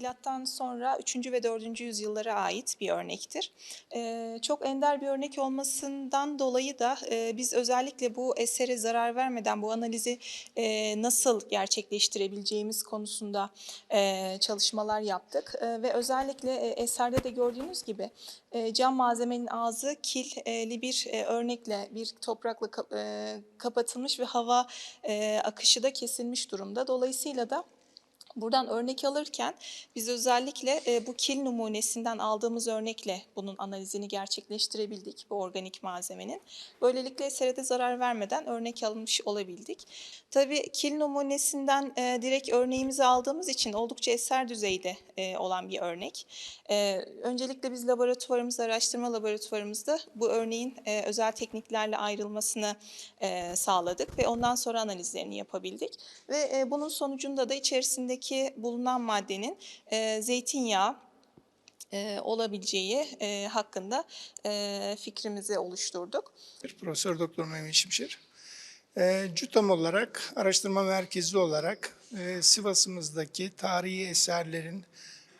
Milattan sonra 3. ve 4. yüzyıllara ait bir örnektir. Ee, çok ender bir örnek olmasından dolayı da e, biz özellikle bu esere zarar vermeden bu analizi e, nasıl gerçekleştirebileceğimiz konusunda e, çalışmalar yaptık. Ve özellikle eserde de gördüğünüz gibi cam malzemenin ağzı killi bir örnekle bir toprakla ka- kapatılmış ve hava akışı da kesilmiş durumda. Dolayısıyla da Buradan örnek alırken biz özellikle e, bu kil numunesinden aldığımız örnekle bunun analizini gerçekleştirebildik bu organik malzemenin. Böylelikle esere zarar vermeden örnek almış olabildik. Tabii kil numunesinden e, direkt örneğimizi aldığımız için oldukça eser düzeyde e, olan bir örnek. E, öncelikle biz laboratuvarımızda, araştırma laboratuvarımızda bu örneğin e, özel tekniklerle ayrılmasını e, sağladık ve ondan sonra analizlerini yapabildik. Ve e, bunun sonucunda da içerisindeki bulunan maddenin e, zeytinyağı e, olabileceği e, hakkında e, fikrimizi oluşturduk. Profesör Doktor Mehmet Şimşir. E, CÜTAM olarak, araştırma merkezi olarak e, Sivas'ımızdaki tarihi eserlerin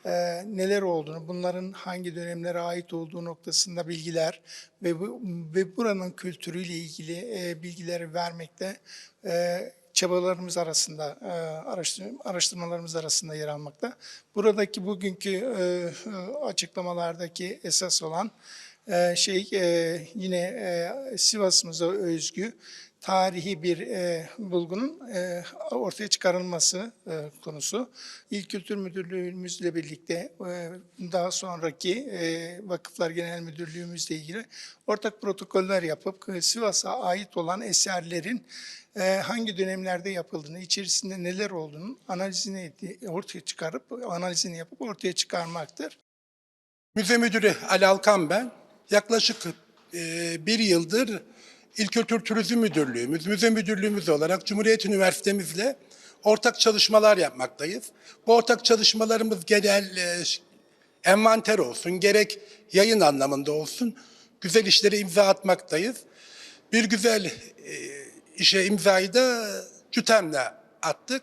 e, neler olduğunu, bunların hangi dönemlere ait olduğu noktasında bilgiler ve bu, ve buranın kültürüyle ilgili e, bilgileri vermekte e, çabalarımız arasında, e, araştır- araştırmalarımız arasında yer almakta. Buradaki bugünkü e, e, açıklamalardaki esas olan e, şey e, yine e, Sivas'ımıza özgü tarihi bir e, bulgunun e, ortaya çıkarılması konusu. İl Kültür Müdürlüğümüzle birlikte daha sonraki Vakıflar Genel Müdürlüğümüzle ilgili ortak protokoller yapıp Sivas'a ait olan eserlerin hangi dönemlerde yapıldığını, içerisinde neler olduğunu analizini ortaya çıkarıp analizini yapıp ortaya çıkarmaktır. Müze Müdürü Ali Alkan ben. Yaklaşık e, bir yıldır İl Kültür Turizm Müdürlüğümüz, Müze Müdürlüğümüz olarak Cumhuriyet Üniversitemizle ortak çalışmalar yapmaktayız. Bu ortak çalışmalarımız genel e, envanter olsun, gerek yayın anlamında olsun güzel işlere imza atmaktayız. Bir güzel e, işe imzayı da CÜTEM'le attık.